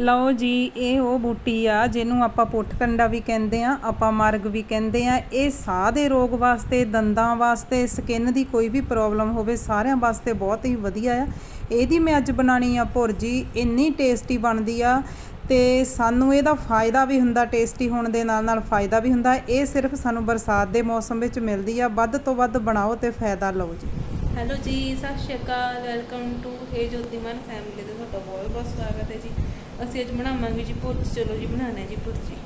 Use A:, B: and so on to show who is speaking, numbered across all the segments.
A: ਲਓ ਜੀ, ਇਹ ਉਹ ਬੂਟੀ ਆ, ਜਿਹਨੂੰ ਆਪਾਂ ਪੁੱਠ ਕੰਡਾ ਵੀ ਕਹਿੰਦੇ ਆ, ਆਪਾਂ ਮਰਗ ਵੀ ਕਹਿੰਦੇ ਆ। ਇਹ ਸਾਹ ਦੇ ਰੋਗ ਵਾਸਤੇ, ਦੰਦਾਂ ਵਾਸਤੇ, ਸਕਿਨ ਦੀ ਕੋਈ ਵੀ ਪ੍ਰੋਬਲਮ ਹੋਵੇ, ਸਾਰਿਆਂ ਵਾਸਤੇ ਬਹੁਤ ਹੀ ਵਧੀਆ ਆ। ਇਹਦੀ ਮੈਂ ਅੱਜ ਬਣਾਣੀ ਆ ਭੁਰਜੀ, ਇੰਨੀ ਟੇਸਟੀ ਬਣਦੀ ਆ ਤੇ ਸਾਨੂੰ ਇਹਦਾ ਫਾਇਦਾ ਵੀ ਹੁੰਦਾ, ਟੇਸਟੀ ਹੋਣ ਦੇ ਨਾਲ ਨਾਲ ਫਾਇਦਾ ਵੀ ਹੁੰਦਾ। ਇਹ ਸਿਰਫ ਸਾਨੂੰ ਬਰਸਾਤ ਦੇ ਮੌਸਮ ਵਿੱਚ ਮਿਲਦੀ ਆ। ਵੱਧ ਤੋਂ ਵੱਧ ਬਣਾਓ ਤੇ ਫਾਇਦਾ ਲਓ ਜੀ।
B: ਹੈਲੋ ਜੀ, ਸਤਿ ਸ਼੍ਰੀ ਅਕਾਲ, welcome to hey Jotiman family ਦਾ ਤੁਹਾਡਾ ਬਹੁਤ ਬਹੁਤ ਸਵਾਗਤ ਹੈ ਜੀ। ਅਸੀਂ ਅੱਜ ਬਣਾਵਾਂਗੇ ਜੀ ਭੁਰਜੀ, ਚਲੋ ਜੀ ਬਣਾਉਣਾ ਜੀ ਭੁਰਜੀ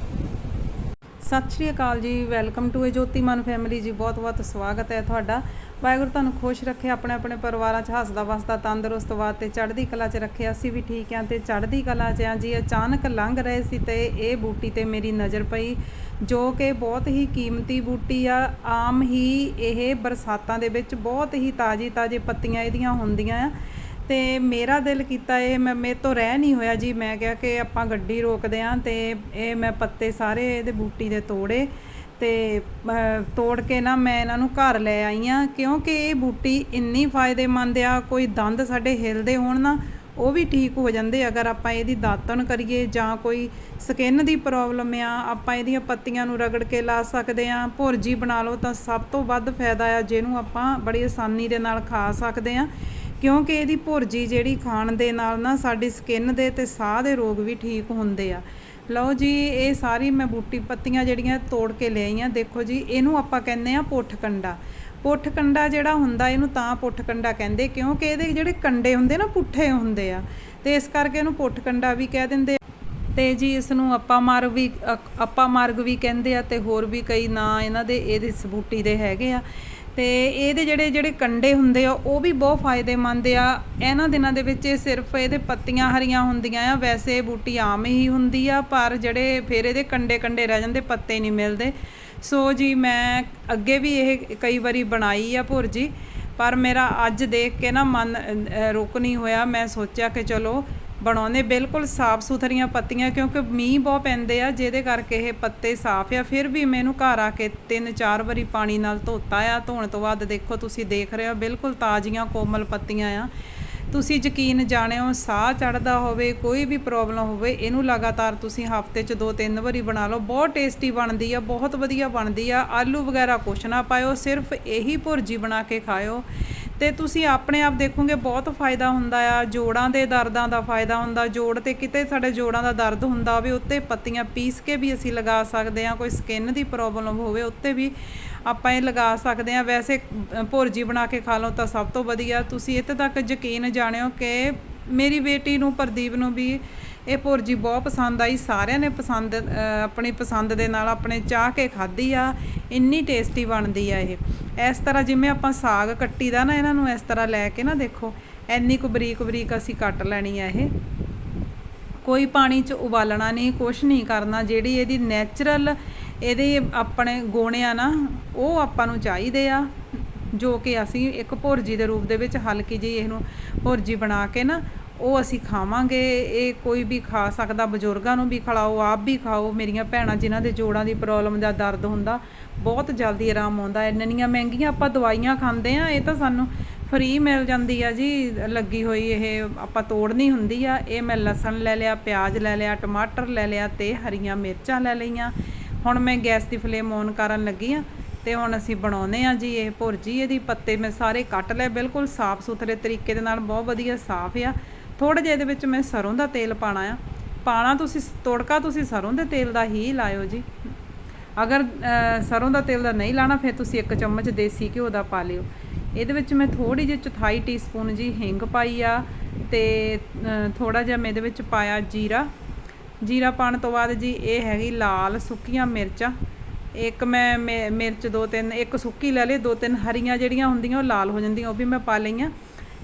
A: ਸਤਿ ਸ਼੍ਰੀ ਅਕਾਲ ਜੀ, welcome to a Jotiman family ਜੀ, ਬਹੁਤ ਬਹੁਤ ਸਵਾਗਤ ਹੈ ਤੁਹਾਡਾ। ਵਾਹਿਗੁਰੂ ਤੁਹਾਨੂੰ ਖੁਸ਼ ਰੱਖੇ, ਆਪਣੇ ਆਪਣੇ ਪਰਿਵਾਰਾਂ 'ਚ ਹੱਸਦਾ ਵਸਦਾ, ਤੰਦਰੁਸਤ ਬਾਤ ਤੇ ਚੜ੍ਹਦੀ ਕਲਾ 'ਚ ਰੱਖੇ, ਅਸੀਂ ਵੀ ਠੀਕ ਆਂ ਤੇ ਚੜ੍ਹਦੀ ਕਲਾ 'ਚ ਆਂ ਜੀ। ਅਚਾਨਕ ਲੰਘ ਰਹੇ ਸੀ ਤੇ ਇਹ ਬੂਟੀ ਤੇ ਮੇਰੀ ਨਜ਼ਰ ਪਈ, ਜੋ ਕਿ ਬਹੁਤ ਹੀ ਕੀਮਤੀ ਬੂਟੀ ਆ। ਆਮ ਹੀ ਇਹ ਬਰਸਾਤਾਂ ਦੇ ਵਿੱਚ ਬਹੁਤ ਹੀ ਤਾਜ਼ੀ ਤਾਜ਼ੀ ਪੱਤੀਆਂ ਇਹਦੀਆਂ ਹੁੰਦੀਆਂ ਆ। ਅਤੇ ਮੇਰਾ ਦਿਲ ਕੀਤਾ ਇਹ, ਮੈਂ ਮੇਰੇ ਤੋਂ ਰਹਿ ਨਹੀਂ ਹੋਇਆ ਜੀ। ਮੈਂ ਕਿਹਾ ਕਿ ਆਪਾਂ ਗੱਡੀ ਰੋਕਦੇ ਹਾਂ ਅਤੇ ਇਹ ਮੈਂ ਪੱਤੇ ਸਾਰੇ ਇਹਦੇ ਬੂਟੀ ਦੇ ਤੋੜੇ ਤੇ ਤੋੜ ਕੇ ਨਾ ਮੈਂ ਇਹਨਾਂ ਨੂੰ ਘਰ ਲੈ ਆਈ ਆ। ਕਿਉਂਕਿ ਇਹ ਬੂਟੀ ਇੰਨੀ ਫਾਇਦੇਮੰਦ ਆ, ਕੋਈ ਦੰਦ ਸਾਡੇ ਹਿਲਦੇ ਹੋਣ ਨਾ, ਉਹ ਵੀ ਠੀਕ ਹੋ ਜਾਂਦੇ। ਅਗਰ ਆਪਾਂ ਇਹਦੀ ਦਾਤਣ ਕਰੀਏ ਜਾਂ ਕੋਈ ਸਕਿਨ ਦੀ ਪ੍ਰੋਬਲਮ ਆ, ਆਪਾਂ ਇਹਦੀਆਂ ਪੱਤੀਆਂ ਨੂੰ ਰਗੜ ਕੇ ਲਾ ਸਕਦੇ ਆ। ਭੁਰਜੀ ਬਣਾ ਲਓ ਤਾਂ ਸਭ ਤੋਂ ਵੱਧ ਫਾਇਦਾ ਆ, ਜਿਹਨੂੰ ਆਪਾਂ ਬੜੀ ਆਸਾਨੀ ਦੇ ਨਾਲ ਖਾ ਸਕਦੇ ਆ। ਕਿਉਂਕਿ ਇਹਦੀ ਭੁਰਜੀ ਜਿਹੜੀ ਖਾਣ ਦੇ ਨਾਲ ਨਾ ਸਾਡੀ ਸਕਿਨ ਦੇ ਤੇ ਸਾਹ ਦੇ ਰੋਗ ਵੀ ਠੀਕ ਹੁੰਦੇ ਆ। ਲਓ ਜੀ, ਇਹ ਸਾਰੀ ਮੈਂ ਬੂਟੀ ਪੱਤੀਆਂ ਜਿਹੜੀਆਂ ਤੋੜ ਕੇ ਲੈ ਆਈਆਂ ਦੇਖੋ ਜੀ, ਇਹਨੂੰ ਆਪਾਂ ਕਹਿੰਦੇ ਆ ਪੁੱਠ ਕੰਡਾ ਪੁੱਠ ਕੰਡਾ ਜਿਹੜਾ ਹੁੰਦਾ, ਇਹਨੂੰ ਤਾਂ ਪੁੱਠ ਕੰਡਾ ਕਹਿੰਦੇ, ਕਿਉਂਕਿ ਇਹਦੇ ਜਿਹੜੇ ਕੰਡੇ ਹੁੰਦੇ ਨਾ, ਪੁੱਠੇ ਹੁੰਦੇ ਆ। ਤੇ ਇਸ ਕਰਕੇ ਇਹਨੂੰ ਪੁੱਠ ਕੰਡਾ ਵੀ ਕਹਿ ਦਿੰਦੇ ਆ। ਤੇ ਜੀ ਇਸ ਨੂੰ ਆਪਾਂ ਮਾਰਗ ਵੀ, ਅ- ਮਾਰਗ ਵੀ ਕਹਿੰਦੇ ਆ ਤੇ ਹੋਰ ਵੀ ਕਈ ਨਾਂ ਇਹਨਾਂ ਦੇ, ਇਹਦੇ ਇਸ ਬੂਟੀ ਦੇ ਹੈਗੇ ਆ। ਤੇ ਇਹਦੇ ਜਿਹੜੇ ਜਿਹੜੇ ਕੰਡੇ ਹੁੰਦੇ ਆ ਉਹ ਵੀ ਬਹੁਤ ਫਾਇਦੇਮੰਦ ਆ। ਇਹਨਾਂ ਦਿਨਾਂ ਦੇ ਵਿੱਚ ਇਹ ਸਿਰਫ ਇਹਦੇ ਪੱਤੀਆਂ ਹਰੀਆਂ ਹੁੰਦੀਆਂ ਆ। ਵੈਸੇ ਬੂਟੀ ਆਮ ਹੀ ਹੁੰਦੀ ਆ ਪਰ ਜਿਹੜੇ ਫਿਰ ਇਹਦੇ ਕੰਡੇ ਕੰਡੇ ਰਹਿ ਜਾਂਦੇ ਪੱਤੇ ਨਹੀਂ ਮਿਲਦੇ। ਸੋ ਜੀ ਮੈਂ ਅੱਗੇ ਵੀ ਇਹ ਕਈ ਵਾਰੀ ਬਣਾਈ ਆ ਭੁਰਜੀ ਪਰ ਮੇਰਾ ਅੱਜ ਦੇਖ ਕੇ ਨਾ ਮਨ ਅ, ਰੁਕ ਨਹੀਂ ਹੋਇਆ। ਮੈਂ ਸੋਚਿਆ ਕਿ ਚਲੋ ਬਣਾਉਣੇ ਬਿਲਕੁਲ ਸਾਫ਼ ਸੁਥਰੀਆਂ ਪੱਤੀਆਂ, ਕਿਉਂਕਿ ਮੀਂਹ ਬਹੁਤ ਪੈਂਦੇ ਆ, ਜਿਹਦੇ ਕਰਕੇ ਇਹ ਪੱਤੇ ਸਾਫ਼ ਆ। ਫਿਰ ਵੀ ਮੈਨੂੰ ਘਰ ਆ ਕੇ ਤਿੰਨ ਚਾਰ ਵਾਰੀ ਪਾਣੀ ਨਾਲ ਧੋਤਾ ਆ। ਧੋਣ ਤੋਂ ਬਾਅਦ ਦੇਖੋ, ਤੁਸੀਂ ਦੇਖ ਰਹੇ ਹੋ, ਬਿਲਕੁਲ ਤਾਜ਼ੀਆਂ ਕੋਮਲ ਪੱਤੀਆਂ ਆ। ਤੁਸੀਂ ਯਕੀਨ ਜਾਣਿਓ, ਸਾਹ ਚੜਦਾ ਹੋਵੇ, ਕੋਈ ਵੀ ਪ੍ਰੋਬਲਮ ਹੋਵੇ, ਇਹਨੂੰ ਲਗਾਤਾਰ ਤੁਸੀਂ ਹਫ਼ਤੇ 'ਚ ਦੋ ਤਿੰਨ ਵਾਰੀ ਬਣਾ ਲਓ। ਬਹੁਤ ਟੇਸਟੀ ਬਣਦੀ ਆ, ਬਹੁਤ ਵਧੀਆ ਬਣਦੀ ਆ। ਆਲੂ ਵਗੈਰਾ ਕੁਛ ਨਾ ਪਾਇਓ, ਸਿਰਫ ਇਹੀ ਭੁਰਜੀ ਬਣਾ ਕੇ ਖਾਇਓ। ਤੇ ਤੁਸੀਂ ਆਪਣੇ ਆਪ ਦੇਖੋਗੇ ਬਹੁਤ ਫਾਇਦਾ ਹੁੰਦਾ ਆ ਜੋੜਾਂ ਦੇ ਦਰਦਾਂ ਦਾ ਫਾਇਦਾ ਹੁੰਦਾ ਜੋੜ ਤੇ ਕਿਤੇ ਸਾਡੇ ਜੋੜਾਂ ਦਾ ਦਰਦ ਹੁੰਦਾ ਹੋਵੇ ਉੱਤੇ ਪੱਤੀਆਂ ਪੀਸ ਕੇ ਵੀ ਅਸੀਂ ਲਗਾ ਸਕਦੇ ਆ ਕੋਈ ਸਕਿਨ ਦੀ ਪ੍ਰੋਬਲਮ ਹੋਵੇ ਉੱਤੇ ਵੀ ਆਪਾਂ ਇਹ ਲਗਾ ਸਕਦੇ ਆ ਵੈਸੇ ਅ, ਭੁਰਜੀ ਬਣਾ ਕੇ ਖਾ ਲਓ ਤਾਂ ਸਭ ਤੋਂ ਵਧੀਆ। ਤੁਸੀਂ ਇੱਥੇ ਤੱਕ ਯਕੀਨ ਜਾਣਿਓ ਕਿ ਮੇਰੀ ਬੇਟੀ ਨੂੰ, ਪ੍ਰਦੀਪ ਨੂੰ ਵੀ ਇਹ ਭੁਰਜੀ ਬਹੁਤ ਪਸੰਦ ਆਈ। ਸਾਰਿਆਂ ਨੇ ਪਸੰਦ ਆਪਣੀ ਪਸੰਦ ਦੇ ਨਾਲ ਆਪਣੇ ਚਾਹ ਕੇ ਖਾਧੀ ਆ। ਇੰਨੀ ਟੇਸਟੀ ਬਣਦੀ ਆ ਇਹ। ਇਸ ਤਰ੍ਹਾਂ ਜਿਵੇਂ ਆਪਾਂ ਸਾਗ ਕੱਟੀ ਦਾ ਨਾ ਇਹਨਾਂ ਨੂੰ, ਇਸ ਤਰ੍ਹਾਂ ਲੈ ਕੇ ਨਾ ਦੇਖੋ ਐਨੀ ਕੁ ਬਰੀਕ ਬਰੀਕ ਅਸੀਂ ਕੱਟ ਲੈਣੀ ਆ ਇਹ। ਕੋਈ ਪਾਣੀ 'ਚ ਉਬਾਲਣਾ ਨਹੀਂ, ਕੁਛ ਨਹੀਂ ਕਰਨਾ। ਜਿਹੜੀ ਇਹਦੀ ਨੈਚੁਰਲ ਇਹਦੇ ਆਪਣੇ ਗੁਣ ਆ ਨਾ, ਉਹ ਆਪਾਂ ਨੂੰ ਚਾਹੀਦੇ ਆ। ਜੋ ਕਿ ਅਸੀਂ ਇੱਕ ਭੁਰਜੀ ਦੇ ਰੂਪ ਦੇ ਵਿੱਚ ਹਲਕੀ ਜਿਹੀ ਇਹਨੂੰ ਭੁਰਜੀ ਬਣਾ ਕੇ ਨਾ, ਉਹ ਅਸੀਂ ਖਾਵਾਂਗੇ। ਇਹ ਕੋਈ ਵੀ ਖਾ ਸਕਦਾ, ਬਜ਼ੁਰਗਾਂ ਨੂੰ ਵੀ ਖਿਲਾਓ, ਆਪ ਵੀ ਖਾਓ। ਮੇਰੀਆਂ ਭੈਣਾਂ ਜਿਨ੍ਹਾਂ ਦੇ ਜੋੜਾਂ ਦੀ ਪ੍ਰੋਬਲਮ ਦਾ ਦਰਦ ਹੁੰਦਾ, ਬਹੁਤ ਜਲਦੀ ਆਰਾਮ ਆਉਂਦਾ। ਇੰਨੀਆਂ ਮਹਿੰਗੀਆਂ ਆਪਾਂ ਦਵਾਈਆਂ ਖਾਂਦੇ ਆ ਇਹ ਤਾਂ ਸਾਨੂੰ ਫ੍ਰੀ ਮਿਲ ਜਾਂਦੀ ਆ ਜੀ, ਲੱਗੀ ਹੋਈ ਇਹ ਆਪਾਂ ਤੋੜਨੀ ਹੁੰਦੀ ਆ। ਇਹ ਮੈਂ ਲਸਣ ਲੈ ਲਿਆ, ਪਿਆਜ਼ ਲੈ ਲਿਆ, ਟਮਾਟਰ ਲੈ ਲਿਆ ਤੇ ਹਰੀਆਂ ਮਿਰਚਾਂ ਲੈ ਲਈਆਂ। ਹੁਣ ਮੈਂ ਗੈਸ ਦੀ ਫਲੇਮ ਔਨ ਕਰਨ ਲੱਗੀ ਆ। ਤੇ ਹੁਣ ਅਸੀਂ ਬਣਾਉਨੇ ਆ ਜੀ ਇਹ ਭੁਰਜੀ ਇਹਦੀ ਪੱਤੇ ਮੈਂ ਸਾਰੇ ਕੱਟ ਲਏ ਬਿਲਕੁਲ ਸਾਫ਼ ਸੁਥਰੇ ਤਰੀਕੇ ਦੇ ਨਾਲ ਬਹੁਤ ਵਧੀਆ ਸਾਫ਼ ਆ। ਥੋੜਾ ਜਿਹਾ ਇਹਦੇ ਵਿੱਚ ਮੈਂ ਸਰੋਂ ਦਾ ਤੇਲ ਪਾਣਾ ਆ। ਪਾਣਾ ਤੁਸੀਂ ਤੋੜਕਾ ਤੁਸੀਂ ਸਰੋਂ ਦੇ ਤੇਲ ਦਾ ਹੀ ਲਾਇਓ ਜੀ। ਅਗਰ ਅ, ਸਰੋਂ ਦਾ ਤੇਲ ਦਾ ਨਹੀਂ ਲਾਣਾ ਫਿਰ ਤੁਸੀਂ ਇੱਕ ਚਮਚ ਦੇਸੀ ਘਿਓ ਦਾ ਪਾ ਲਿਓ। ਇਹਦੇ ਵਿੱਚ ਮੈਂ ਥੋੜੀ ਜਿਹੀ ਚੌਥਾਈ ਟੀਸਪੂਨ ਜੀ ਹਿੰਗ ਪਾਈ ਆ ਤੇ ਥੋੜਾ ਜਿਹਾ ਮੈਂ ਇਹਦੇ ਵਿੱਚ ਪਾਇਆ ਜੀਰਾ। ਜੀਰਾ ਪਾਣ ਤੋਂ ਬਾਅਦ ਜੀ ਇਹ ਹੈਗੀ ਲਾਲ ਸੁੱਕੀਆਂ ਮਿਰਚਾਂ। ਇੱਕ ਮੈਂ ਮਿ- ਮਿਰਚ ਦੋ ਤਿੰਨ, ਇੱਕ ਸੁੱਕੀ ਲੈ ਲਈ, ਦੋ ਤਿੰਨ ਹਰੀਆਂ ਜਿਹੜੀਆਂ ਹੁੰਦੀਆਂ ਉਹ ਲਾਲ ਹੋ ਜਾਂਦੀਆਂ, ਉਹ ਵੀ ਮੈਂ ਪਾ ਲਈਆਂ।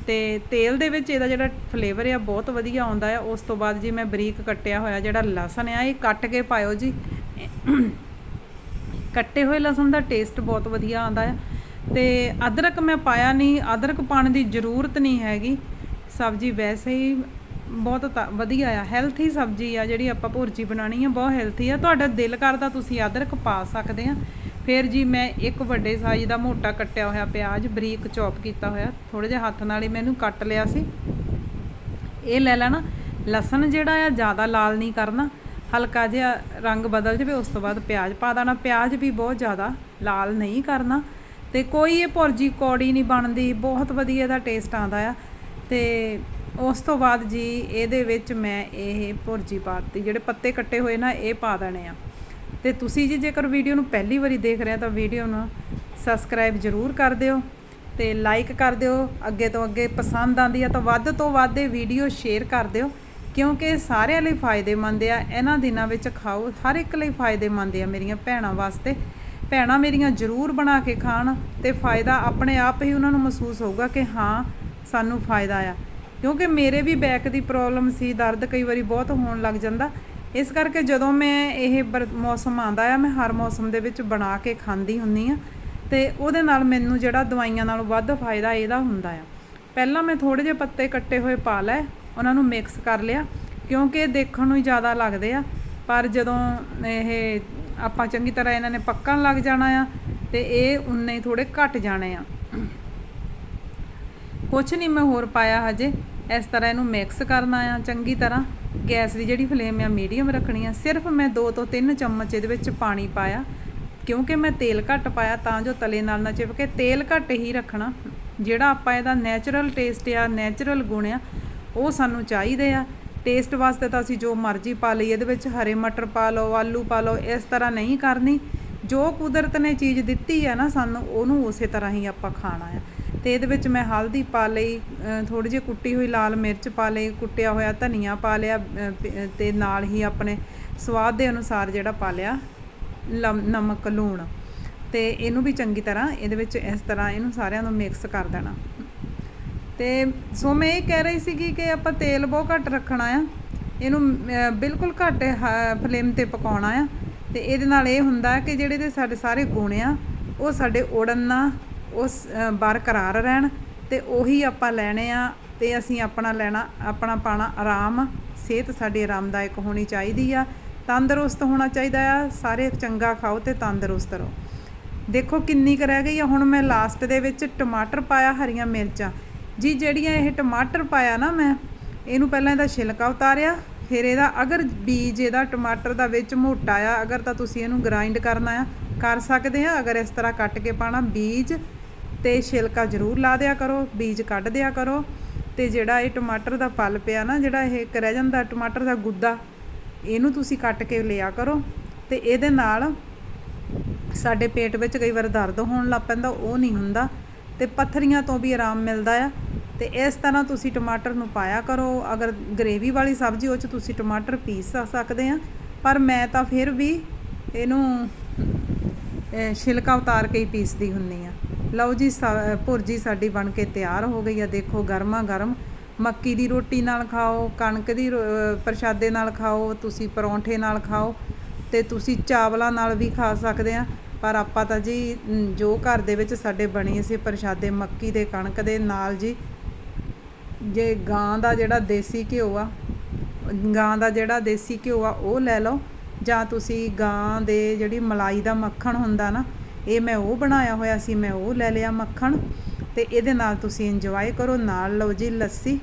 A: ਤੇ ਤੇਲ ਦੇ ਵਿੱਚ ਇਹਦਾ ਜਿਹੜਾ ਫਲੇਵਰ ਆ, ਬਹੁਤ ਵਧੀਆ ਆਉਂਦਾ ਆ। ਉਸ ਤੋਂ ਬਾਅਦ ਜੀ ਮੈਂ ਬਰੀਕ ਕੱਟਿਆ ਹੋਇਆ ਜਿਹੜਾ ਲਸਣ ਆ, ਇਹ ਕੱਟ ਕੇ ਪਾਇਓ ਜੀ। ਕੱਟੇ ਹੋਏ ਲਸਣ ਦਾ ਟੇਸਟ ਬਹੁਤ ਵਧੀਆ ਆਉਂਦਾ ਆ। ਤੇ ਅਦਰਕ ਮੈਂ ਪਾਇਆ ਨਹੀਂ, ਅਦਰਕ ਪਾਉਣ ਦੀ ਜ਼ਰੂਰਤ ਨਹੀਂ ਹੈਗੀ। ਸਬਜ਼ੀ ਵੈਸੇ ਹੀ ਬਹੁਤ ਤਾ- ਵਧੀਆ ਆ ਹੈਲਥੀ ਸਬਜ਼ੀ ਆ ਜਿਹੜੀ ਆਪਾਂ ਭੁਰਜੀ ਬਣਾਣੀ ਆ, ਬਹੁਤ ਹੈਲਥੀ ਆ। ਤੁਹਾਡਾ ਦਿਲ ਕਰਦਾ ਤੁਸੀਂ ਅਦਰਕ ਪਾ ਸਕਦੇ ਆ। ਫਿਰ ਜੀ ਮੈਂ ਇੱਕ ਵੱਡੇ ਸਾਈਜ਼ ਦਾ ਮੋਟਾ ਕੱਟਿਆ ਹੋਇਆ ਪਿਆਜ਼, ਬਰੀਕ ਚੌਪ ਕੀਤਾ ਹੋਇਆ। ਥੋੜਾ ਜਿਹਾ ਹੱਥ ਨਾਲ ਹੀ ਮੈਨੂੰ ਕੱਟ ਲਿਆ ਸੀ। ਇਹ ਲੈ ਲੈਣਾ। ਲਸਣ ਜਿਹੜਾ ਆ, ਜ਼ਿਆਦਾ ਲਾਲ ਨਹੀਂ ਕਰਨਾ। ਹਲਕਾ ਜਿਹਾ ਰੰਗ ਬਦਲ ਜਾਵੇ, ਉਸ ਤੋਂ ਬਾਅਦ ਪਿਆਜ਼ ਪਾ ਦੇਣਾ। ਪਿਆਜ਼ ਵੀ ਬਹੁਤ ਜ਼ਿਆਦਾ ਲਾਲ ਨਹੀਂ ਕਰਨਾ। ਤੇ ਕੋਈ ਇਹ ਭੁਰਜੀ ਕੌੜੀ ਨਹੀਂ ਬਣਦੀ। ਬਹੁਤ ਵਧੀਆ ਦਾ ਟੇਸਟ ਆਉਂਦਾ ਆ। ਤੇ ਉਸ ਤੋਂ ਬਾਅਦ ਜੀ ਇਹਦੇ ਵਿੱਚ ਮੈਂ ਇਹ ਭੁਰਜੀ ਪਾਤੀ, ਜਿਹੜੇ ਪੱਤੇ ਕੱਟੇ ਹੋਏ ਨਾ, ਇਹ ਪਾ ਦੇਣੇ ਆ। ਤੇ ਤੁਸੀਂ ਜੀ ਜੇਕਰ ਵੀਡੀਓ ਨੂੰ ਪਹਿਲੀ ਵਾਰੀ ਦੇਖ ਰਹੇ ਤਾਂ ਵੀਡੀਓ ਨੂੰ ਸਬਸਕ੍ਰਾਈਬ ਜ਼ਰੂਰ ਕਰ ਦਿਓ ਤੇ ਲਾਈਕ ਕਰ ਦਿਓ। ਅੱਗੇ ਤੋਂ ਅੱਗੇ ਪਸੰਦ ਆਂਦੀ ਆ ਤਾਂ ਵੱਧ ਤੋਂ ਵੱਧ ਇਹ ਵੀਡੀਓ ਸ਼ੇਅਰ ਕਰ ਦਿਓ, ਕਿਉਂਕਿ ਸਾਰਿਆਂ ਲਈ ਫਾਇਦੇਮੰਦ ਆ। ਇਹਨਾਂ ਦਿਨਾਂ ਵਿੱਚ ਖਾਓ, ਹਰ ਇੱਕ ਲਈ ਫਾਇਦੇਮੰਦ ਆ ਮੇਰੀਆਂ ਭੈਣਾਂ ਵਾਸਤੇ। ਭੈਣਾਂ ਮੇਰੀਆਂ ਜ਼ਰੂਰ ਬਣਾ ਕੇ ਖਾਣ ਤੇ ਫਾਇਦਾ ਆਪਣੇ ਆਪ ਹੀ ਉਹਨਾਂ ਨੂੰ ਮਹਿਸੂਸ ਹੋਊਗਾ ਕਿ ਹਾਂ, ਸਾਨੂੰ ਫਾਇਦਾ ਆ। ਕਿਉਂਕਿ ਮੇਰੇ ਵੀ ਬੈਕ ਦੀ ਪ੍ਰੋਬਲਮ ਸੀ, ਦਰਦ ਕਈ ਵਾਰੀ ਬਹੁਤ ਹੋਣ ਲੱਗ ਜਾਂਦਾ। ਇਸ ਕਰਕੇ ਜਦੋਂ ਮੈਂ ਇਹ ਬਰ- ਮੌਸਮ ਆਂਦਾ ਆ, ਮੈਂ ਹਰ ਮੌਸਮ ਦੇ ਵਿੱਚ ਬਣਾ ਕੇ ਖਾਂਦੀ ਹੁੰਨੀ ਆ। ਤੇ ਉਹਦੇ ਨਾਲ ਮੈਨੂੰ ਜਿਹੜਾ ਦਵਾਈਆਂ ਨਾਲੋਂ ਵੱਧ ਫਾਇਦਾ ਇਹਦਾ ਹੁੰਦਾ ਆ। ਪਹਿਲਾਂ ਮੈਂ ਥੋੜੇ ਜਿਹੇ ਪੱਤੇ ਕੱਟੇ ਹੋਏ ਪਾ ਲਏ, ਉਹਨਾਂ ਨੂੰ ਮਿਕਸ ਕਰ ਲਿਆ, ਕਿਉਂਕਿ ਇਹ ਦੇਖਣ ਨੂੰ ਹੀ ਜ਼ਿਆਦਾ ਲੱਗਦੇ ਆ। ਪਰ ਜਦੋਂ ਇਹ ਆਪਾਂ ਚੰਗੀ ਤਰ੍ਹਾਂ ਇਹਨਾਂ ਨੇ ਪੱਕਣ ਲੱਗ ਜਾਣਾ ਆ, ਤੇ ਇਹ ਉਨੇ ਹੀ ਥੋੜੇ ਘਟ ਜਾਣੇ ਆ। ਕੁਛ ਨਹੀਂ ਮੈਂ ਹੋਰ ਪਾਇਆ ਹਜੇ। ਇਸ ਤਰ੍ਹਾਂ ਇਹਨੂੰ ਮਿਕਸ ਕਰਨਾ ਆ, ਚੰਗੀ ਤਰ੍ਹਾਂ। ਗੈਸ ਦੀ ਜਿਹੜੀ ਫਲੇਮ ਆ ਮੀਡੀਅਮ ਰੱਖਣੀ ਆ। ਸਿਰਫ ਮੈਂ 2 ਤੋਂ 3 ਚਮਚ ਇਹਦੇ ਵਿੱਚ ਪਾਣੀ ਪਾਇਆ। ਕਿਉਂਕਿ ਮੈਂ ਤੇਲ ਘੱਟ ਪਾਇਆ, ਤਾਂ ਜੋ ਤਲੇ ਨਾਲ ਨਾ ਚਿਪਕੇ। ਤੇਲ ਘੱਟ ਹੀ ਰੱਖਣਾ। ਜਿਹੜਾ ਆਪਾਂ ਇਹਦਾ ਨੈਚੁਰਲ ਟੇਸਟ ਆ ਨੈਚੁਰਲ ਗੁਣ ਆ, ਉਹ ਸਾਨੂੰ ਚਾਹੀਦੇ ਆ। ਟੇਸਟ ਵਾਸਤੇ ਤਾਂ ਅਸੀਂ ਜੋ ਮਰਜ਼ੀ ਪਾ ਲਈ ਇਹਦੇ ਵਿੱਚ ਹਰੇ ਮਟਰ ਪਾ ਲਓ, ਆਲੂ ਪਾ ਲਓ, ਇਸ ਤਰ੍ਹਾਂ ਨਹੀਂ ਕਰਨੀ। ਜੋ ਕੁਦਰਤ ਨੇ ਚੀਜ਼ ਦਿੱਤੀ ਹੈ ਨਾ ਸਾਨੂੰ, ਉਹਨੂੰ ਉਸੇ ਤਰ੍ਹਾਂ ਹੀ ਆਪਾਂ ਖਾਣਾ ਆ। ਤੇ ਇਹਦੇ ਵਿੱਚ ਮੈਂ ਹਲਦੀ ਪਾ ਲਈ ਥੋੜੀ ਜਿਹੀ ਕੁੱਟੀ ਹੋਈ ਲਾਲ ਮਿਰਚ ਪਾ ਲਈ ਕੁੱਟਿਆ ਹੋਇਆ ਧਨੀਆ ਪਾ ਲਿਆ ਅ, ਤੇ ਨਾਲ ਹੀ ਆਪਣੇ ਸਵਾਦ ਦੇ ਅਨੁਸਾਰ ਜਿਹੜਾ ਪਾ ਲਿਆ ਲਮ- ਨਮਕ ਲੂਣ। ਤੇ ਇਹਨੂੰ ਵੀ ਚੰਗੀ ਤਰ੍ਹਾਂ ਇਹਦੇ ਵਿੱਚ ਇਸ ਤਰ੍ਹਾਂ ਇਹਨੂੰ ਸਾਰਿਆਂ ਨੂੰ ਮਿਕਸ ਕਰ ਦੇਣਾ। ਤੇ ਸੋ ਮੈਂ ਇਹ ਕਹਿ ਰਹੀ ਸੀਗੀ ਕਿ ਆਪਾਂ ਤੇਲ ਬਹੁਤ ਘੱਟ ਰੱਖਣਾ ਆ। ਇਹਨੂੰ ਬਿਲਕੁਲ ਘੱਟ ਫਲੇਮ ਤੇ ਪਕਾਉਣਾ ਆ। ਤੇ ਇਹਦੇ ਨਾਲ ਇਹ ਹੁੰਦਾ ਕਿ ਜਿਹੜੇ ਦੇ ਸਾਡੇ ਸਾਰੇ ਗੁਣ ਆ ਉਹ ਸਾਡੇ ਉੜਨ ਨਾ ਉਸ ਅਹ, ਬਰਕਰਾਰ ਰਹਿਣ ਤੇ ਉਹੀ ਆਪਾਂ ਲੈਣੇ ਆ ਤੇ ਅਸੀਂ ਆਪਣਾ ਲੈਣਾ ਆਪਣਾ ਪਾਣਾ ਆਰਾਮ। ਸਿਹਤ ਸਾਡੀ ਆਰਾਮਦਾਇਕ ਹੋਣੀ ਚਾਹੀਦੀ ਆ। ਤੰਦਰੁਸਤ ਹੋਣਾ ਚਾਹੀਦਾ ਆ। ਸਾਰੇ ਚੰਗਾ ਖਾਓ ਤੇ ਤੰਦਰੁਸਤ ਰਹੋ। ਦੇਖੋ ਕਿੰਨੀ ਕੁ ਰਹਿ ਗਈ ਆ। ਹੁਣ ਮੈਂ ਲਾਸਟ ਦੇ ਵਿੱਚ ਟਮਾਟਰ ਪਾਇਆ ਹਰੀਆਂ ਮਿਰਚਾਂ। ਜੀ ਜਿਹੜੀਆਂ ਇਹ ਟਮਾਟਰ ਪਾਇਆ ਨਾ ਮੈਂ ਇਹਨੂੰ ਪਹਿਲਾਂ ਇਹਦਾ ਛਿਲਕਾ ਉਤਾਰਿਆ ਫਿਰ ਇਹਦਾ ਅਗਰ ਬੀਜ ਇਹਦਾ ਟਮਾਟਰ ਦਾ ਵਿੱਚ ਮੋਟਾ ਆ ਅਗਰ ਤਾਂ ਤੁਸੀਂ ਇਹਨੂੰ ਗ੍ਰਾਈਂਡ ਕਰਨਾ ਆ ਕਰ ਸਕਦੇ ਆ। ਅਗਰ ਇਸ ਤਰ੍ਹਾਂ ਕੱਟ ਕੇ ਪਾਣਾ ਬੀਜ ਤੇ ਛਿਲਕਾ ਜ਼ਰੂਰ ਲਾ ਦਿਆ ਕਰੋ, ਬੀਜ ਕੱਢ ਦਿਆ ਕਰੋ ਤੇ ਜਿਹੜਾ ਇਹ ਟਮਾਟਰ ਦਾ ਪਲ ਪਿਆ ਨਾ, ਜਿਹੜਾ ਇਹ ਇੱਕ ਰਹਿ ਜਾਂਦਾ ਟਮਾਟਰ ਦਾ ਗੁੱਦਾ, ਇਹਨੂੰ ਤੁਸੀਂ ਕੱਟ ਕੇ ਲਿਆ ਕਰੋ ਤੇ ਇਹਦੇ ਨਾਲ ਸਾਡੇ ਪੇਟ ਵਿੱਚ ਕਈ ਵਾਰ ਦਰਦ ਹੋਣ ਲੱਗ ਪੈਂਦਾ, ਉਹ ਨਹੀਂ ਹੁੰਦਾ ਤੇ ਪੱਥਰੀਆਂ ਤੋਂ ਵੀ ਆਰਾਮ ਮਿਲਦਾ ਆ ਤੇ ਇਸ ਤਰ੍ਹਾਂ ਤੁਸੀਂ ਟਮਾਟਰ ਨੂੰ ਪਾਇਆ ਕਰੋ, ਅਗਰ ਗ੍ਰੇਵੀ ਵਾਲੀ ਸਬਜ਼ੀ ਉਹ ਚ ਤੁਸੀਂ ਟਮਾਟਰ ਪੀਸ ਸਕਦੇ ਆ, ਪਰ ਮੈਂ ਤਾਂ ਫਿਰ ਵੀ ਇਹਨੂੰ ਛਿਲਕਾ ਉਤਾਰ ਕੇ ਹੀ ਪੀਸਦੀ ਹੁੰਨੀ ਆ। ਲਓ ਜੀ, ਸਾ- ਭੁਰਜੀ ਸਾਡੀ ਬਣ ਕੇ ਤਿਆਰ ਹੋ ਗਈ ਆ। ਦੇਖੋ, ਗਰਮਾ ਗਰਮ ਮੱਕੀ ਦੀ ਰੋਟੀ ਨਾਲ ਖਾਓ, ਕਣਕ ਦੀ ਰੋ- ਪ੍ਰਸ਼ਾਦੇ ਨਾਲ ਖਾਓ, ਤੁਸੀਂ ਪਰੌਂਠੇ ਨਾਲ ਖਾਓ ਤੇ ਤੁਸੀਂ ਚਾਵਲਾਂ ਨਾਲ ਵੀ ਖਾ ਸਕਦੇ ਆ। ਪਰ ਆਪਾਂ ਤਾਂ ਜੀ ਜੋ ਘਰ ਦੇ ਵਿੱਚ ਸਾਡੇ ਬਣੇ ਸੀ ਪ੍ਰਸ਼ਾਦੇ, ਮੱਕੀ ਦੇ, ਕਣਕ ਦੇ ਨਾਲ ਜੀ, ਜੇ ਗਾਂ ਦਾ ਜਿਹੜਾ ਦੇਸੀ ਘਿਓ ਆ, ਗਾਂ ਦਾ ਜਿਹੜਾ ਦੇਸੀ ਘਿਓ ਆ, ਉਹ ਲੈ ਲਓ। ਜਾਂ ਤੁਸੀਂ ਗਾਂ ਦੇ ਜਿਹੜੀ ਮਲਾਈ ਦਾ ਮੱਖਣ ਹੁੰਦਾ ਨਾ ਇਹ ਮੈਂ ਉਹ ਬਣਾਇਆ ਹੋਇਆ ਸੀ, ਮੈਂ ਉਹ ਲੈ ਲਿਆ ਮੱਖਣ ਤੇ ਇਹਦੇ ਨਾਲ ਤੁਸੀਂ ਇੰਜੋਏ ਕਰੋ, ਨਾਲ ਲਓ ਜੀ ਲੱਸੀ।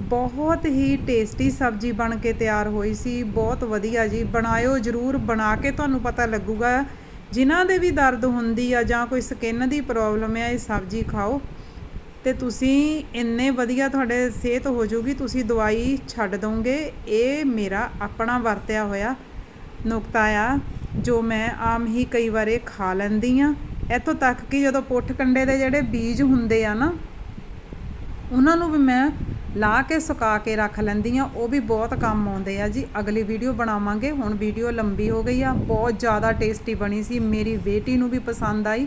A: ਬਹੁਤ ਹੀ ਟੇਸਟੀ ਸਬਜ਼ੀ ਬਣ ਕੇ ਤਿਆਰ ਹੋਈ ਸੀ, ਬਹੁਤ ਵਧੀਆ ਜੀ। ਬਣਾਇਓ ਜਰੂਰ, ਬਣਾ ਕੇ ਤੁਹਾਨੂੰ ਪਤਾ ਲੱਗੂਗਾ ਜਿਨ੍ਹਾਂ ਦੇ ਵੀ ਦਰਦ ਹੁੰਦੀ ਆ ਜਾਂ ਕੋਈ ਸਕਿਨ ਦੀ ਪ੍ਰੋਬਲਮ ਆ, ਇਹ ਸਬਜ਼ੀ ਖਾਓ। ਤੇ ਤੁਸੀਂ ਇੰਨੇ ਵਧੀਆ ਤੁਹਾਡੇ ਸਿਹਤ ਹੋ ਜਾਊਗੀ ਤੁਸੀਂ ਦਵਾਈ ਛੱਡ ਦੋਗੇ। ਇਹ ਮੇਰਾ ਆਪਣਾ ਵਰਤਿਆ ਹੋਇਆ ਨੁਕਤਾ ਆ। ਜੋ ਮੈਂ ਆਮ ਹੀ ਕਈ ਵਾਰੇ ਖਾ ਲੈਂਦੀ ਆ ਇੱਥੋਂ ਤੱਕ ਕਿ ਜਦੋਂ ਪੁੱਠ ਕੰਡੇ ਦੇ ਜਿਹੜੇ ਬੀਜ ਹੁੰਦੇ ਆ ਨਾ, ਉਹਨਾਂ ਨੂੰ ਵੀ ਮੈਂ ਲਾ ਕੇ ਸੁਕਾ ਕੇ ਰੱਖ ਲੈਂਦੀ ਆ ਉਹ ਵੀ ਬਹੁਤ ਕੰਮ ਆਉਂਦੇ ਆ ਜੀ। ਅਗਲੀ ਵੀਡੀਓ ਬਣਾਵਾਂਗੇ। ਹੁਣ ਵੀਡੀਓ ਲੰਬੀ ਹੋ ਗਈ ਆ। ਬਹੁਤ ਜ਼ਿਆਦਾ ਟੇਸਟੀ ਬਣੀ ਸੀ। ਮੇਰੀ ਬੇਟੀ ਨੂੰ ਵੀ ਪਸੰਦ ਆਈ।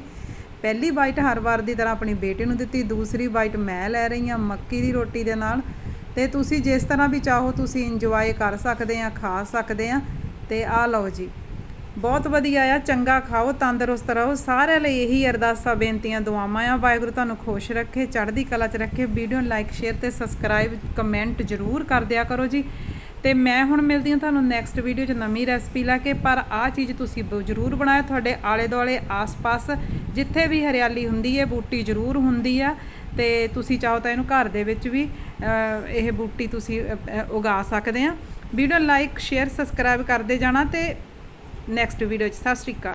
A: ਪਹਿਲੀ ਬਾਈਟ ਹਰ ਵਾਰ ਦੀ ਤਰ੍ਹਾਂ ਆਪਣੀ ਬੇਟੀ ਨੂੰ ਦਿੱਤੀ। ਦੂਸਰੀ ਬਾਈਟ ਮੈਂ ਲੈ ਰਹੀ ਆ ਮੱਕੀ ਦੀ ਰੋਟੀ ਦੇ ਨਾਲ। ਤੇ ਤੁਸੀਂ ਜਿਸ ਤਰ੍ਹਾਂ ਵੀ ਚਾਹੋ, ਤੁਸੀਂ ਇੰਜੋਏ ਕਰ ਸਕਦੇ ਆ, ਖਾ ਸਕਦੇ ਆ। ਤੇ ਆ ਲਓ ਜੀ। ਬਹੁਤ ਵਧੀਆ ਆ, ਚੰਗਾ ਖਾਓ, ਤੰਦਰੁਸਤ ਰਹੋ। ਸਾਰਿਆਂ ਲਈ ਇਹੀ ਅਰਦਾਸਾਂ, ਬੇਨਤੀਆਂ, ਦੁਆਵਾਂ ਆ। ਵਾਹਿਗੁਰੂ ਤੁਹਾਨੂੰ ਖੁਸ਼ ਰੱਖੇ, ਚੜ੍ਹਦੀ ਕਲਾ 'ਚ ਰੱਖੇ। ਵੀਡੀਓ ਨੂੰ ਲਾਈਕ ਸ਼ੇਅਰ ਤੇ ਸਬਸਕ੍ਰਾਈਬ ਕਮੈਂਟ ਜ਼ਰੂਰ ਕਰ ਦਿਆ ਕਰੋ ਜੀ। ਤੇ ਮੈਂ ਹੁਣ ਮਿਲਦੀ ਹਾਂ ਤੁਹਾਨੂੰ ਨੈਕਸਟ ਵੀਡੀਓ 'ਚ ਨਵੀਂ ਰੈਸਪੀ ਲੈ ਕੇ। ਪਰ ਆਹ ਚੀਜ਼ ਤੁਸੀਂ ਬ- ਜ਼ਰੂਰ ਬਣਾਇਓ। ਤੁਹਾਡੇ ਆਲੇ ਦੁਆਲੇ ਆਸ-ਪਾਸ ਜਿੱਥੇ ਵੀ ਹਰਿਆਲੀ ਹੁੰਦੀ ਹੈ, ਬੂਟੀ ਜ਼ਰੂਰ ਹੁੰਦੀ ਆ। ਤੇ ਤੁਸੀਂ ਚਾਹੋ ਤਾਂ ਇਹਨੂੰ ਘਰ ਦੇ ਵਿੱਚ ਵੀ ਇਹ ਬੂਟੀ ਤੁਸੀਂ ਉਗਾ ਸਕਦੇ ਆ। ਵੀਡੀਓ ਲਾਈਕ ਸ਼ੇਅਰ ਸਬਸਕ੍ਰਾਈਬ ਕਰਦੇ ਜਾਣਾ ਤੇ ਨੈਕਸਟ ਵੀਡੀਓ 'ਚ ਸਤਿ ਸ਼੍ਰੀ ਅਕਾਲ।